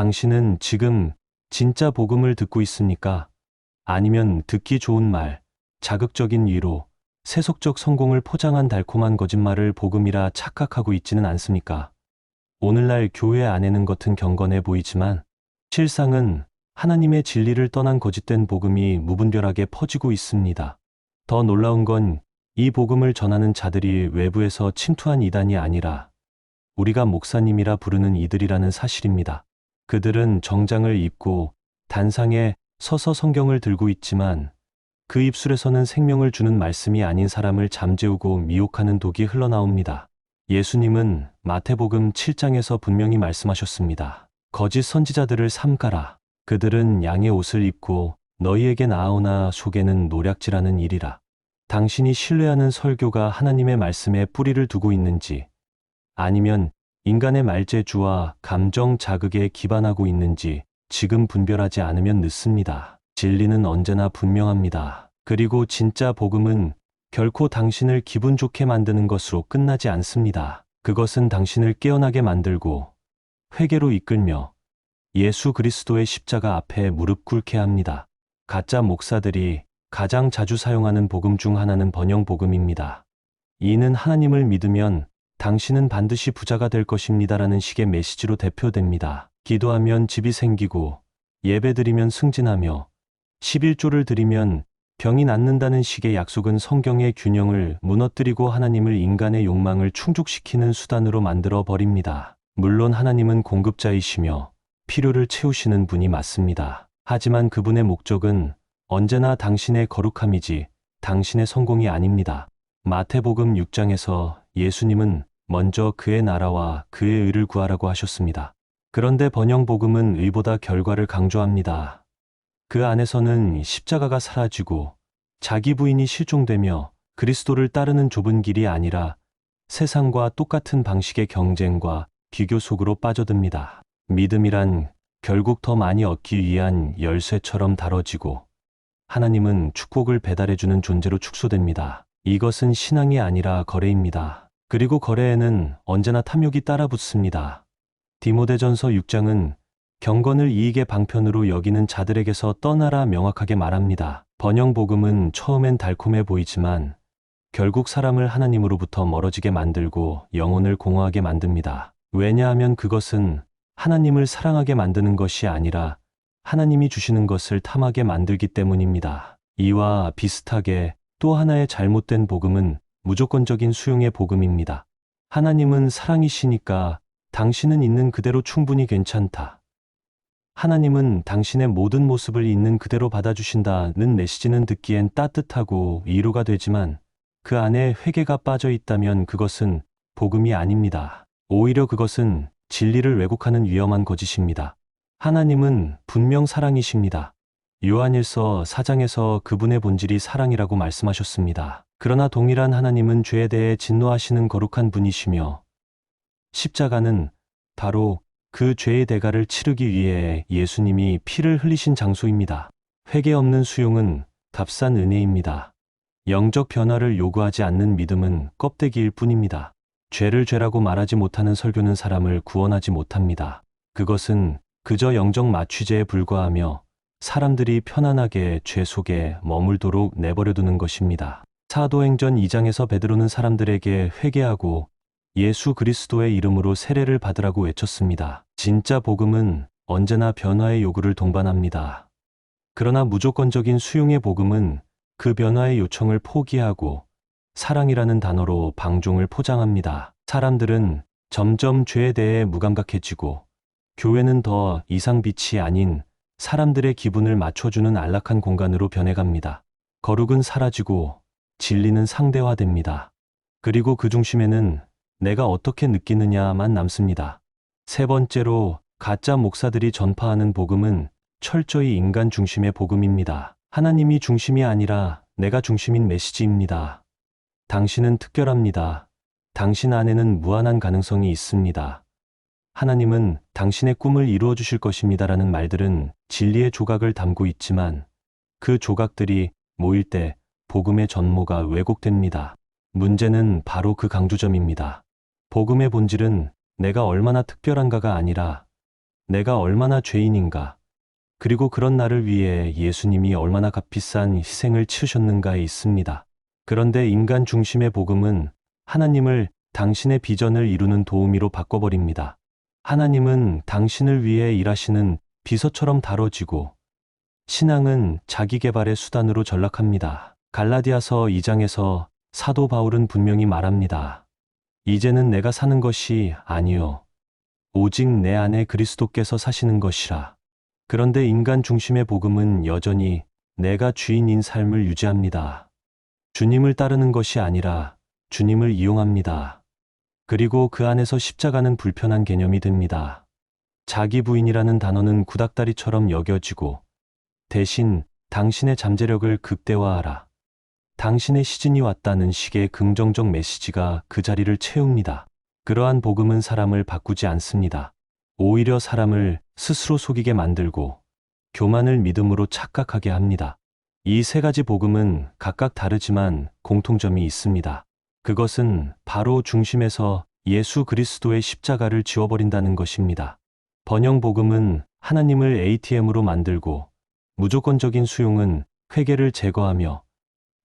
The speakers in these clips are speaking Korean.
당신은 지금 진짜 복음을 듣고 있습니까? 아니면 듣기 좋은 말, 자극적인 위로, 세속적 성공을 포장한 달콤한 거짓말을 복음이라 착각하고 있지는 않습니까? 오늘날 교회 안에는 겉은 경건해 보이지만 실상은 하나님의 진리를 떠난 거짓된 복음이 무분별하게 퍼지고 있습니다. 더 놀라운 건 이 복음을 전하는 자들이 외부에서 침투한 이단이 아니라 우리가 목사님이라 부르는 이들이라는 사실입니다. 그들은 정장을 입고 단상에 서서 성경을 들고 있지만 그 입술에서는 생명을 주는 말씀이 아닌 사람을 잠재우고 미혹하는 독이 흘러나옵니다. 예수님은 마태복음 7장에서 분명히 말씀하셨습니다. 거짓 선지자들을 삼가라. 그들은 양의 옷을 입고 너희에게 나아오나 속에는 노략질하는 일이라. 당신이 신뢰하는 설교가 하나님의 말씀에 뿌리를 두고 있는지 아니면 인간의 말재주와 감정 자극에 기반하고 있는지 지금 분별하지 않으면 늦습니다. 진리는 언제나 분명합니다. 그리고 진짜 복음은 결코 당신을 기분 좋게 만드는 것으로 끝나지 않습니다. 그것은 당신을 깨어나게 만들고 회개로 이끌며 예수 그리스도의 십자가 앞에 무릎 꿇게 합니다. 가짜 목사들이 가장 자주 사용하는 복음 중 하나는 번영 복음입니다. 이는 하나님을 믿으면 당신은 반드시 부자가 될 것입니다라는 식의 메시지로 대표됩니다. 기도하면 집이 생기고 예배드리면 승진하며 11조를 드리면 병이 낫는다는 식의 약속은 성경의 균형을 무너뜨리고 하나님을 인간의 욕망을 충족시키는 수단으로 만들어 버립니다. 물론 하나님은 공급자이시며 필요를 채우시는 분이 맞습니다. 하지만 그분의 목적은 언제나 당신의 거룩함이지 당신의 성공이 아닙니다. 마태복음 6장에서 예수님은 먼저 그의 나라와 그의 의를 구하라고 하셨습니다. 그런데 번영복음은 의보다 결과를 강조합니다. 그 안에서는 십자가가 사라지고 자기 부인이 실종되며 그리스도를 따르는 좁은 길이 아니라 세상과 똑같은 방식의 경쟁과 비교 속으로 빠져듭니다. 믿음이란 결국 더 많이 얻기 위한 열쇠처럼 다뤄지고 하나님은 축복을 배달해주는 존재로 축소됩니다. 이것은 신앙이 아니라 거래입니다. 그리고 거래에는 언제나 탐욕이 따라붙습니다. 디모데전서 6장은 경건을 이익의 방편으로 여기는 자들에게서 떠나라 명확하게 말합니다. 번영 복음은 처음엔 달콤해 보이지만 결국 사람을 하나님으로부터 멀어지게 만들고 영혼을 공허하게 만듭니다. 왜냐하면 그것은 하나님을 사랑하게 만드는 것이 아니라 하나님이 주시는 것을 탐하게 만들기 때문입니다. 이와 비슷하게 또 하나의 잘못된 복음은 무조건적인 수용의 복음입니다. 하나님은 사랑이시니까 당신은 있는 그대로 충분히 괜찮다. 하나님은 당신의 모든 모습을 있는 그대로 받아주신다는 메시지는 듣기엔 따뜻하고 위로가 되지만 그 안에 회개가 빠져 있다면 그것은 복음이 아닙니다. 오히려 그것은 진리를 왜곡하는 위험한 거짓입니다. 하나님은 분명 사랑이십니다. 요한일서 4장에서 그분의 본질이 사랑이라고 말씀하셨습니다. 그러나 동일한 하나님은 죄에 대해 진노하시는 거룩한 분이시며 십자가는 바로 그 죄의 대가를 치르기 위해 예수님이 피를 흘리신 장소입니다. 회개 없는 수용은 값싼 은혜입니다. 영적 변화를 요구하지 않는 믿음은 껍데기일 뿐입니다. 죄를 죄라고 말하지 못하는 설교는 사람을 구원하지 못합니다. 그것은 그저 영적 마취제에 불과하며 사람들이 편안하게 죄 속에 머물도록 내버려두는 것입니다. 사도행전 2장에서 베드로는 사람들에게 회개하고 예수 그리스도의 이름으로 세례를 받으라고 외쳤습니다. 진짜 복음은 언제나 변화의 요구를 동반합니다. 그러나 무조건적인 수용의 복음은 그 변화의 요청을 포기하고 사랑이라는 단어로 방종을 포장합니다. 사람들은 점점 죄에 대해 무감각해지고 교회는 더 이상 빛이 아닌 사람들의 기분을 맞춰주는 안락한 공간으로 변해갑니다. 거룩은 사라지고 진리는 상대화됩니다. 그리고 그 중심에는 내가 어떻게 느끼느냐만 남습니다. 세 번째로 가짜 목사들이 전파하는 복음은 철저히 인간 중심의 복음입니다. 하나님이 중심이 아니라 내가 중심인 메시지입니다. 당신은 특별합니다. 당신 안에는 무한한 가능성이 있습니다. 하나님은 당신의 꿈을 이루어 주실 것입니다라는 말들은 진리의 조각을 담고 있지만 그 조각들이 모일 때 복음의 전모가 왜곡됩니다. 문제는 바로 그 강조점입니다. 복음의 본질은 내가 얼마나 특별한가가 아니라 내가 얼마나 죄인인가. 그리고 그런 나를 위해 예수님이 얼마나 값비싼 희생을 치르셨는가에 있습니다. 그런데 인간 중심의 복음은 하나님을 당신의 비전을 이루는 도우미로 바꿔버립니다. 하나님은 당신을 위해 일하시는 비서처럼 다뤄지고 신앙은 자기 개발의 수단으로 전락합니다. 갈라디아서 2장에서 사도 바울은 분명히 말합니다. 이제는 내가 사는 것이 아니요 오직 내 안에 그리스도께서 사시는 것이라. 그런데 인간 중심의 복음은 여전히 내가 주인인 삶을 유지합니다. 주님을 따르는 것이 아니라 주님을 이용합니다. 그리고 그 안에서 십자가는 불편한 개념이 됩니다. 자기 부인이라는 단어는 구닥다리처럼 여겨지고 대신 당신의 잠재력을 극대화하라. 당신의 시즌이 왔다는 식의 긍정적 메시지가 그 자리를 채웁니다. 그러한 복음은 사람을 바꾸지 않습니다. 오히려 사람을 스스로 속이게 만들고 교만을 믿음으로 착각하게 합니다. 이 세 가지 복음은 각각 다르지만 공통점이 있습니다. 그것은 바로 중심에서 예수 그리스도의 십자가를 지워버린다는 것입니다. 번영 복음은 하나님을 ATM으로 만들고 무조건적인 수용은 회개를 제거하며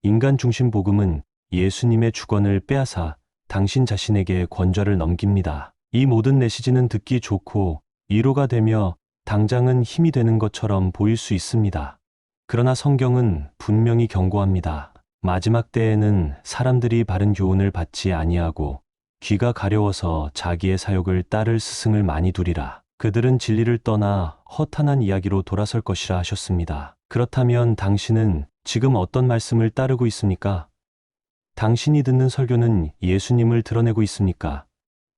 인간 중심 복음은 예수님의 주권을 빼앗아 당신 자신에게 권좌를 넘깁니다. 이 모든 메시지는 듣기 좋고 위로가 되며 당장은 힘이 되는 것처럼 보일 수 있습니다. 그러나 성경은 분명히 경고합니다. 마지막 때에는 사람들이 바른 교훈을 받지 아니하고 귀가 가려워서 자기의 사욕을 따를 스승을 많이 두리라. 그들은 진리를 떠나 허탄한 이야기로 돌아설 것이라 하셨습니다. 그렇다면 당신은 지금 어떤 말씀을 따르고 있습니까? 당신이 듣는 설교는 예수님을 드러내고 있습니까?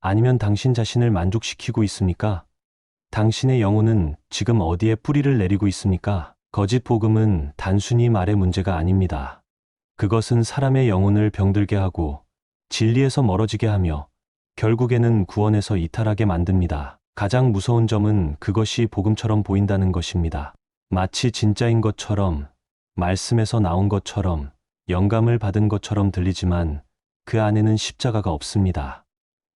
아니면 당신 자신을 만족시키고 있습니까? 당신의 영혼은 지금 어디에 뿌리를 내리고 있습니까? 거짓 복음은 단순히 말의 문제가 아닙니다. 그것은 사람의 영혼을 병들게 하고 진리에서 멀어지게 하며 결국에는 구원에서 이탈하게 만듭니다. 가장 무서운 점은 그것이 복음처럼 보인다는 것입니다. 마치 진짜인 것처럼, 말씀에서 나온 것처럼, 영감을 받은 것처럼 들리지만 그 안에는 십자가가 없습니다.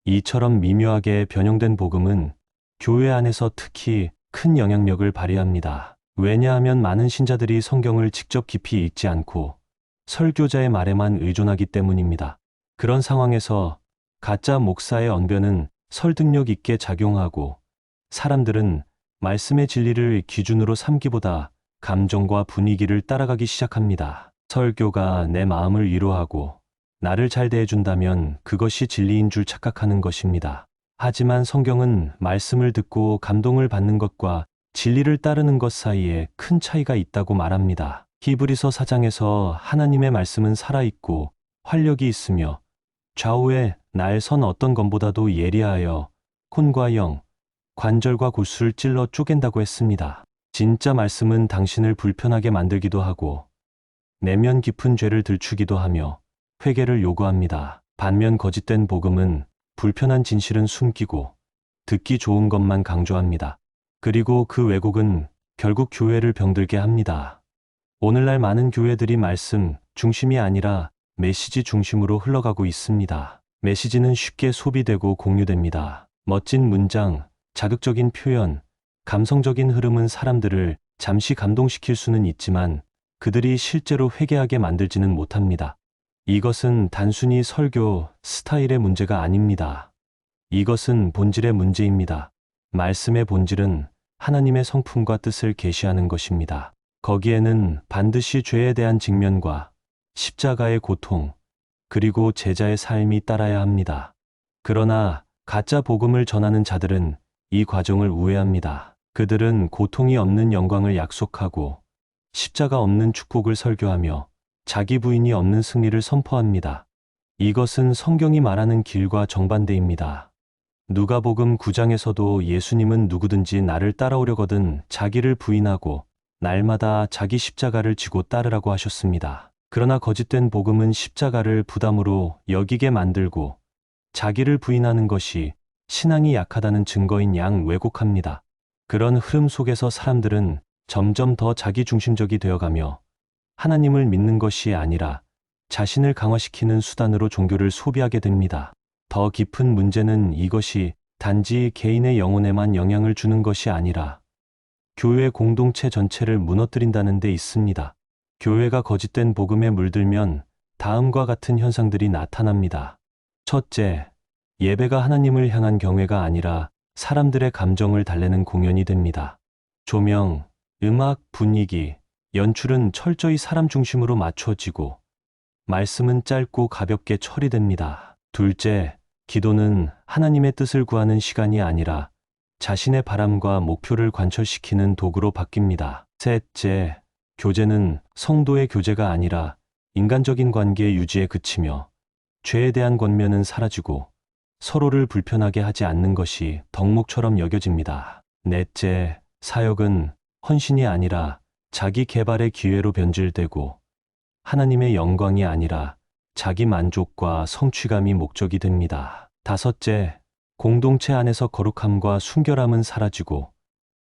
이처럼 미묘하게 변형된 복음은 교회 안에서 특히 큰 영향력을 발휘합니다. 왜냐하면 많은 신자들이 성경을 직접 깊이 읽지 않고 설교자의 말에만 의존하기 때문입니다. 그런 상황에서 가짜 목사의 언변은 설득력 있게 작용하고 사람들은 말씀의 진리를 기준으로 삼기보다 감정과 분위기를 따라가기 시작합니다. 설교가 내 마음을 위로하고 나를 잘 대해준다면 그것이 진리인 줄 착각하는 것입니다. 하지만 성경은 말씀을 듣고 감동을 받는 것과 진리를 따르는 것 사이에 큰 차이가 있다고 말합니다. 히브리서 4장에서 하나님의 말씀은 살아있고 활력이 있으며 좌우에 날 선 어떤 검보다도 예리하여 혼과 영, 관절과 골수를 찔러 쪼갠다고 했습니다. 진짜 말씀은 당신을 불편하게 만들기도 하고 내면 깊은 죄를 들추기도 하며 회개를 요구합니다. 반면 거짓된 복음은 불편한 진실은 숨기고 듣기 좋은 것만 강조합니다. 그리고 그 왜곡은 결국 교회를 병들게 합니다. 오늘날 많은 교회들이 말씀 중심이 아니라 메시지 중심으로 흘러가고 있습니다. 메시지는 쉽게 소비되고 공유됩니다. 멋진 문장, 자극적인 표현, 감성적인 흐름은 사람들을 잠시 감동시킬 수는 있지만 그들이 실제로 회개하게 만들지는 못합니다. 이것은 단순히 설교 스타일의 문제가 아닙니다. 이것은 본질의 문제입니다. 말씀의 본질은 하나님의 성품과 뜻을 계시하는 것입니다. 거기에는 반드시 죄에 대한 직면과 십자가의 고통, 그리고 제자의 삶이 따라야 합니다. 그러나 가짜 복음을 전하는 자들은 이 과정을 우회합니다. 그들은 고통이 없는 영광을 약속하고 십자가 없는 축복을 설교하며 자기 부인이 없는 승리를 선포합니다. 이것은 성경이 말하는 길과 정반대입니다. 누가복음 9장에서도 예수님은 누구든지 나를 따라오려거든 자기를 부인하고 날마다 자기 십자가를 지고 따르라고 하셨습니다. 그러나 거짓된 복음은 십자가를 부담으로 여기게 만들고 자기를 부인하는 것이 신앙이 약하다는 증거인 양 왜곡합니다. 그런 흐름 속에서 사람들은 점점 더 자기중심적이 되어가며 하나님을 믿는 것이 아니라 자신을 강화시키는 수단으로 종교를 소비하게 됩니다. 더 깊은 문제는 이것이 단지 개인의 영혼에만 영향을 주는 것이 아니라 교회 공동체 전체를 무너뜨린다는 데 있습니다. 교회가 거짓된 복음에 물들면 다음과 같은 현상들이 나타납니다. 첫째, 예배가 하나님을 향한 경외가 아니라 사람들의 감정을 달래는 공연이 됩니다. 조명, 음악, 분위기, 연출은 철저히 사람 중심으로 맞춰지고 말씀은 짧고 가볍게 처리됩니다. 둘째, 기도는 하나님의 뜻을 구하는 시간이 아니라 자신의 바람과 목표를 관철시키는 도구로 바뀝니다. 셋째, 교제는 성도의 교제가 아니라 인간적인 관계 유지에 그치며 죄에 대한 권면은 사라지고 서로를 불편하게 하지 않는 것이 덕목처럼 여겨집니다. 넷째, 사역은 헌신이 아니라 자기 개발의 기회로 변질되고 하나님의 영광이 아니라 자기 만족과 성취감이 목적이 됩니다. 다섯째, 공동체 안에서 거룩함과 순결함은 사라지고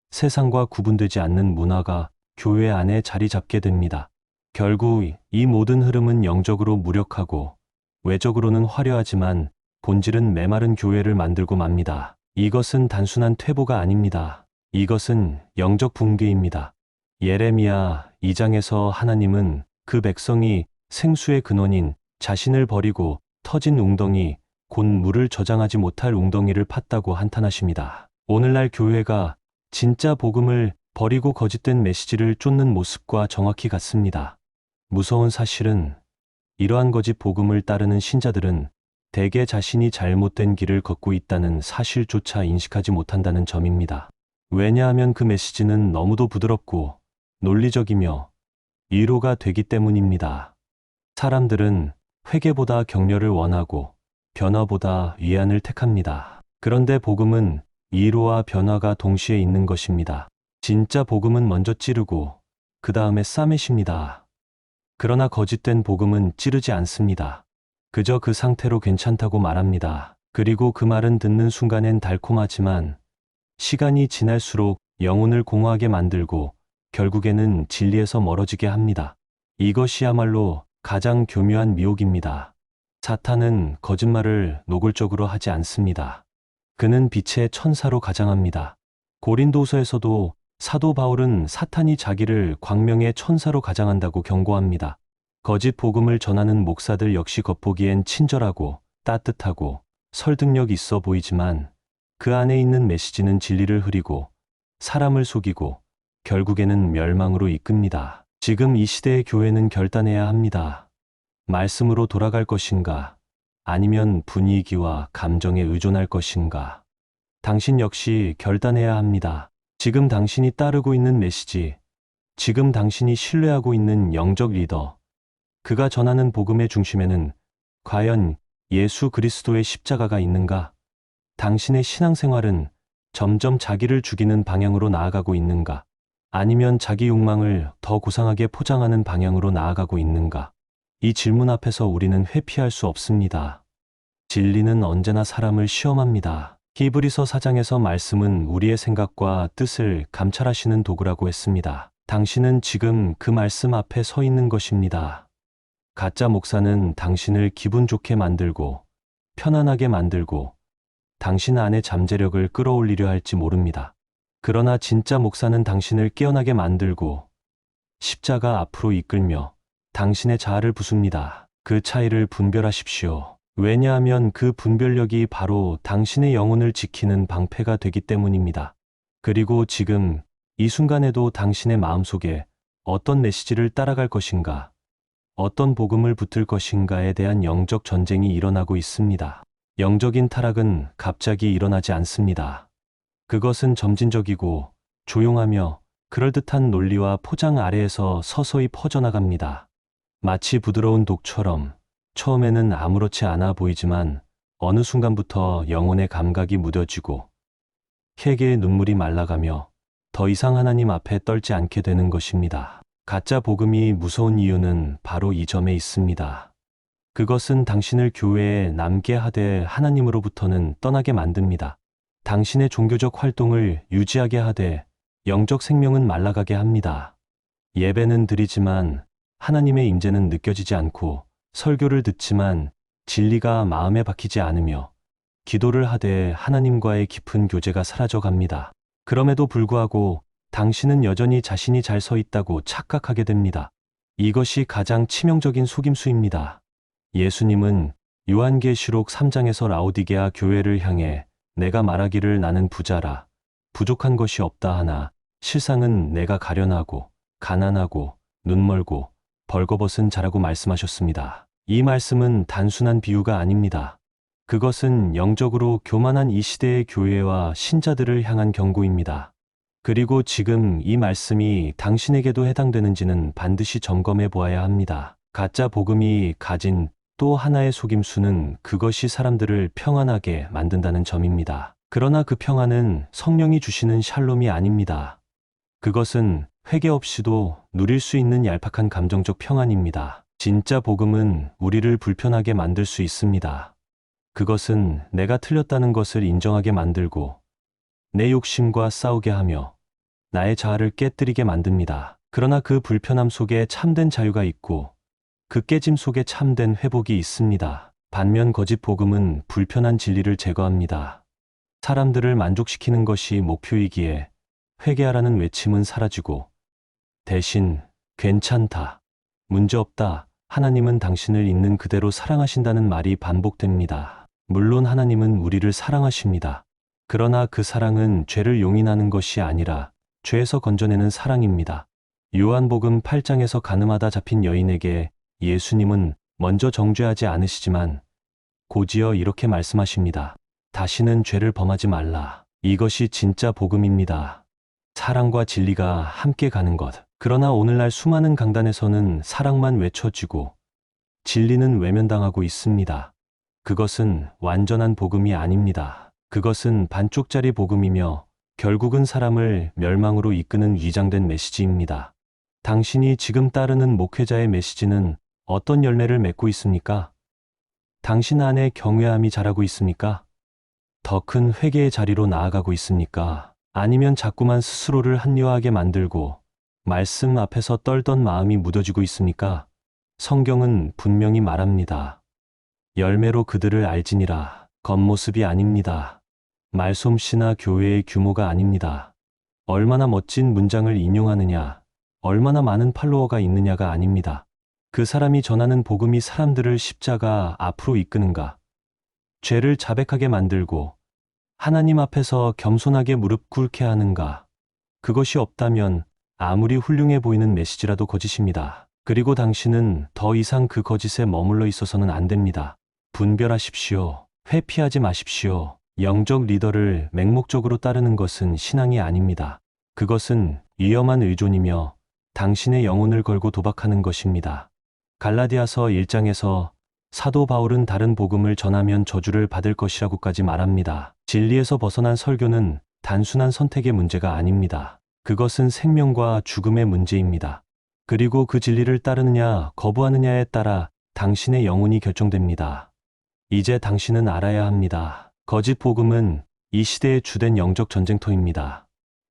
세상과 구분되지 않는 문화가 교회 안에 자리 잡게 됩니다. 결국 이 모든 흐름은 영적으로 무력하고 외적으로는 화려하지만 본질은 메마른 교회를 만들고 맙니다. 이것은 단순한 퇴보가 아닙니다. 이것은 영적 붕괴입니다. 예레미야 2장에서 하나님은 그 백성이 생수의 근원인 자신을 버리고 터진 웅덩이, 곧 물을 저장하지 못할 웅덩이를 팠다고 한탄하십니다. 오늘날 교회가 진짜 복음을 버리고 거짓된 메시지를 쫓는 모습과 정확히 같습니다. 무서운 사실은 이러한 거짓 복음을 따르는 신자들은 대개 자신이 잘못된 길을 걷고 있다는 사실조차 인식하지 못한다는 점입니다. 왜냐하면 그 메시지는 너무도 부드럽고 논리적이며 위로가 되기 때문입니다. 사람들은 회개보다 격려를 원하고 변화보다 위안을 택합니다. 그런데 복음은 위로와 변화가 동시에 있는 것입니다. 진짜 복음은 먼저 찌르고 그 다음에 싸매십니다. 그러나 거짓된 복음은 찌르지 않습니다. 그저 그 상태로 괜찮다고 말합니다. 그리고 그 말은 듣는 순간엔 달콤하지만 시간이 지날수록 영혼을 공허하게 만들고 결국에는 진리에서 멀어지게 합니다. 이것이야말로 가장 교묘한 미혹입니다. 사탄은 거짓말을 노골적으로 하지 않습니다. 그는 빛의 천사로 가장합니다. 고린도서에서도 사도 바울은 사탄이 자기를 광명의 천사로 가장한다고 경고합니다. 거짓 복음을 전하는 목사들 역시 겉보기엔 친절하고 따뜻하고 설득력 있어 보이지만 그 안에 있는 메시지는 진리를 흐리고 사람을 속이고 결국에는 멸망으로 이끕니다. 지금 이 시대의 교회는 결단해야 합니다. 말씀으로 돌아갈 것인가? 아니면 분위기와 감정에 의존할 것인가? 당신 역시 결단해야 합니다. 지금 당신이 따르고 있는 메시지, 지금 당신이 신뢰하고 있는 영적 리더, 그가 전하는 복음의 중심에는 과연 예수 그리스도의 십자가가 있는가? 당신의 신앙생활은 점점 자기를 죽이는 방향으로 나아가고 있는가? 아니면 자기 욕망을 더 고상하게 포장하는 방향으로 나아가고 있는가? 이 질문 앞에서 우리는 회피할 수 없습니다. 진리는 언제나 사람을 시험합니다. 히브리서 4장에서 말씀은 우리의 생각과 뜻을 감찰하시는 도구라고 했습니다. 당신은 지금 그 말씀 앞에 서 있는 것입니다. 가짜 목사는 당신을 기분 좋게 만들고 편안하게 만들고 당신 안의 잠재력을 끌어올리려 할지 모릅니다. 그러나 진짜 목사는 당신을 깨어나게 만들고 십자가 앞으로 이끌며 당신의 자아를 부숩니다. 그 차이를 분별하십시오. 왜냐하면 그 분별력이 바로 당신의 영혼을 지키는 방패가 되기 때문입니다. 그리고 지금 이 순간에도 당신의 마음속에 어떤 메시지를 따라갈 것인가, 어떤 복음을 붙을 것인가에 대한 영적 전쟁이 일어나고 있습니다. 영적인 타락은 갑자기 일어나지 않습니다. 그것은 점진적이고 조용하며 그럴듯한 논리와 포장 아래에서 서서히 퍼져나갑니다. 마치 부드러운 독처럼 처음에는 아무렇지 않아 보이지만 어느 순간부터 영혼의 감각이 무뎌지고 회개의 눈물이 말라가며 더 이상 하나님 앞에 떨지 않게 되는 것입니다. 가짜 복음이 무서운 이유는 바로 이 점에 있습니다. 그것은 당신을 교회에 남게 하되 하나님으로부터는 떠나게 만듭니다. 당신의 종교적 활동을 유지하게 하되 영적 생명은 말라가게 합니다. 예배는 드리지만 하나님의 임재는 느껴지지 않고 설교를 듣지만 진리가 마음에 박히지 않으며 기도를 하되 하나님과의 깊은 교제가 사라져 갑니다. 그럼에도 불구하고 당신은 여전히 자신이 잘 서 있다고 착각하게 됩니다. 이것이 가장 치명적인 속임수입니다. 예수님은 요한계시록 3장에서 라오디게아 교회를 향해 내가 말하기를 나는 부자라 부족한 것이 없다 하나 실상은 내가 가련하고 가난하고 눈멀고 벌거벗은 자라고 말씀하셨습니다. 이 말씀은 단순한 비유가 아닙니다. 그것은 영적으로 교만한 이 시대의 교회와 신자들을 향한 경고입니다. 그리고 지금 이 말씀이 당신에게도 해당되는지는 반드시 점검해 보아야 합니다. 가짜 복음이 가진 또 하나의 속임수는 그것이 사람들을 평안하게 만든다는 점입니다. 그러나 그 평안은 성령이 주시는 샬롬이 아닙니다. 그것은 회개 없이도 누릴 수 있는 얄팍한 감정적 평안입니다. 진짜 복음은 우리를 불편하게 만들 수 있습니다. 그것은 내가 틀렸다는 것을 인정하게 만들고 내 욕심과 싸우게 하며 나의 자아를 깨뜨리게 만듭니다. 그러나 그 불편함 속에 참된 자유가 있고 그 깨짐 속에 참된 회복이 있습니다. 반면 거짓 복음은 불편한 진리를 제거합니다. 사람들을 만족시키는 것이 목표이기에 회개하라는 외침은 사라지고 대신 괜찮다, 문제없다, 하나님은 당신을 있는 그대로 사랑하신다는 말이 반복됩니다. 물론 하나님은 우리를 사랑하십니다. 그러나 그 사랑은 죄를 용인하는 것이 아니라 죄에서 건져내는 사랑입니다. 요한복음 8장에서 가늠하다 잡힌 여인에게 예수님은 먼저 정죄하지 않으시지만 고지어 이렇게 말씀하십니다. 다시는 죄를 범하지 말라. 이것이 진짜 복음입니다. 사랑과 진리가 함께 가는 것. 그러나 오늘날 수많은 강단에서는 사랑만 외쳐지고 진리는 외면당하고 있습니다. 그것은 완전한 복음이 아닙니다. 그것은 반쪽짜리 복음이며 결국은 사람을 멸망으로 이끄는 위장된 메시지입니다. 당신이 지금 따르는 목회자의 메시지는 어떤 열매를 맺고 있습니까? 당신 안에 경외함이 자라고 있습니까? 더 큰 회개의 자리로 나아가고 있습니까? 아니면 자꾸만 스스로를 합리화하게 만들고 말씀 앞에서 떨던 마음이 묻어지고 있습니까? 성경은 분명히 말합니다. 열매로 그들을 알지니라. 겉모습이 아닙니다. 말솜씨나 교회의 규모가 아닙니다. 얼마나 멋진 문장을 인용하느냐, 얼마나 많은 팔로워가 있느냐가 아닙니다. 그 사람이 전하는 복음이 사람들을 십자가 앞으로 이끄는가, 죄를 자백하게 만들고 하나님 앞에서 겸손하게 무릎 꿇게 하는가, 그것이 없다면 아무리 훌륭해 보이는 메시지라도 거짓입니다. 그리고 당신은 더 이상 그 거짓에 머물러 있어서는 안 됩니다. 분별하십시오. 회피하지 마십시오. 영적 리더를 맹목적으로 따르는 것은 신앙이 아닙니다. 그것은 위험한 의존이며 당신의 영혼을 걸고 도박하는 것입니다. 갈라디아서 1장에서 사도 바울은 다른 복음을 전하면 저주를 받을 것이라고까지 말합니다. 진리에서 벗어난 설교는 단순한 선택의 문제가 아닙니다. 그것은 생명과 죽음의 문제입니다. 그리고 그 진리를 따르느냐 거부하느냐에 따라 당신의 영혼이 결정됩니다. 이제 당신은 알아야 합니다. 거짓 복음은 이 시대의 주된 영적 전쟁터입니다.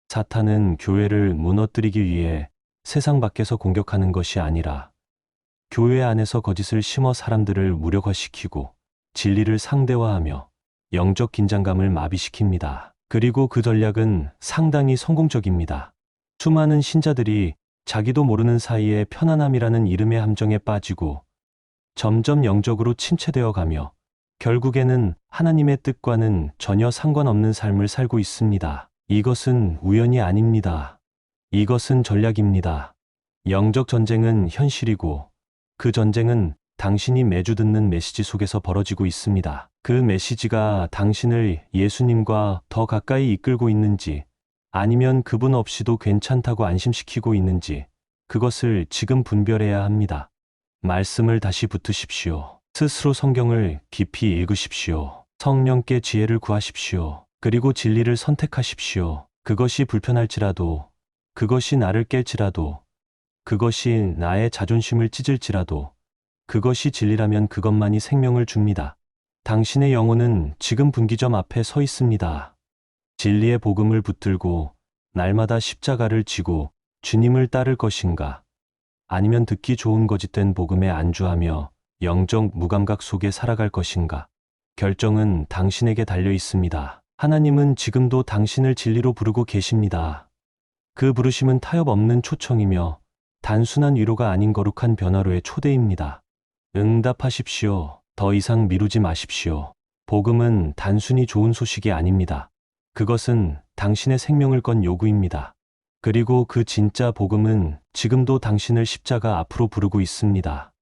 사탄은 교회를 무너뜨리기 위해 세상 밖에서 공격하는 것이 아니라 교회 안에서 거짓을 심어 사람들을 무력화시키고 진리를 상대화하며 영적 긴장감을 마비시킵니다. 그리고 그 전략은 상당히 성공적입니다. 수많은 신자들이 자기도 모르는 사이에 편안함이라는 이름의 함정에 빠지고 점점 영적으로 침체되어 가며 결국에는 하나님의 뜻과는 전혀 상관없는 삶을 살고 있습니다. 이것은 우연이 아닙니다. 이것은 전략입니다. 영적 전쟁은 현실이고 그 전쟁은 당신이 매주 듣는 메시지 속에서 벌어지고 있습니다. 그 메시지가 당신을 예수님과 더 가까이 이끌고 있는지 아니면 그분 없이도 괜찮다고 안심시키고 있는지 그것을 지금 분별해야 합니다. 말씀을 다시 붙으십시오. 스스로 성경을 깊이 읽으십시오. 성령께 지혜를 구하십시오. 그리고 진리를 선택하십시오. 그것이 불편할지라도, 그것이 나를 깰지라도, 그것이 나의 자존심을 찢을지라도, 그것이 진리라면 그것만이 생명을 줍니다. 당신의 영혼은 지금 분기점 앞에 서 있습니다. 진리의 복음을 붙들고 날마다 십자가를 지고 주님을 따를 것인가? 아니면 듣기 좋은 거짓된 복음에 안주하며 영적 무감각 속에 살아갈 것인가? 결정은 당신에게 달려 있습니다. 하나님은 지금도 당신을 진리로 부르고 계십니다. 그 부르심은 타협 없는 초청이며 단순한 위로가 아닌 거룩한 변화로의 초대입니다. 응답하십시오. 더 이상 미루지 마십시오. 복음은 단순히 좋은 소식이 아닙니다. 그것은 당신의 생명을 건 요구입니다. 그리고 그 진짜 복음은 지금도 당신을 십자가 앞으로 부르고 있습니다.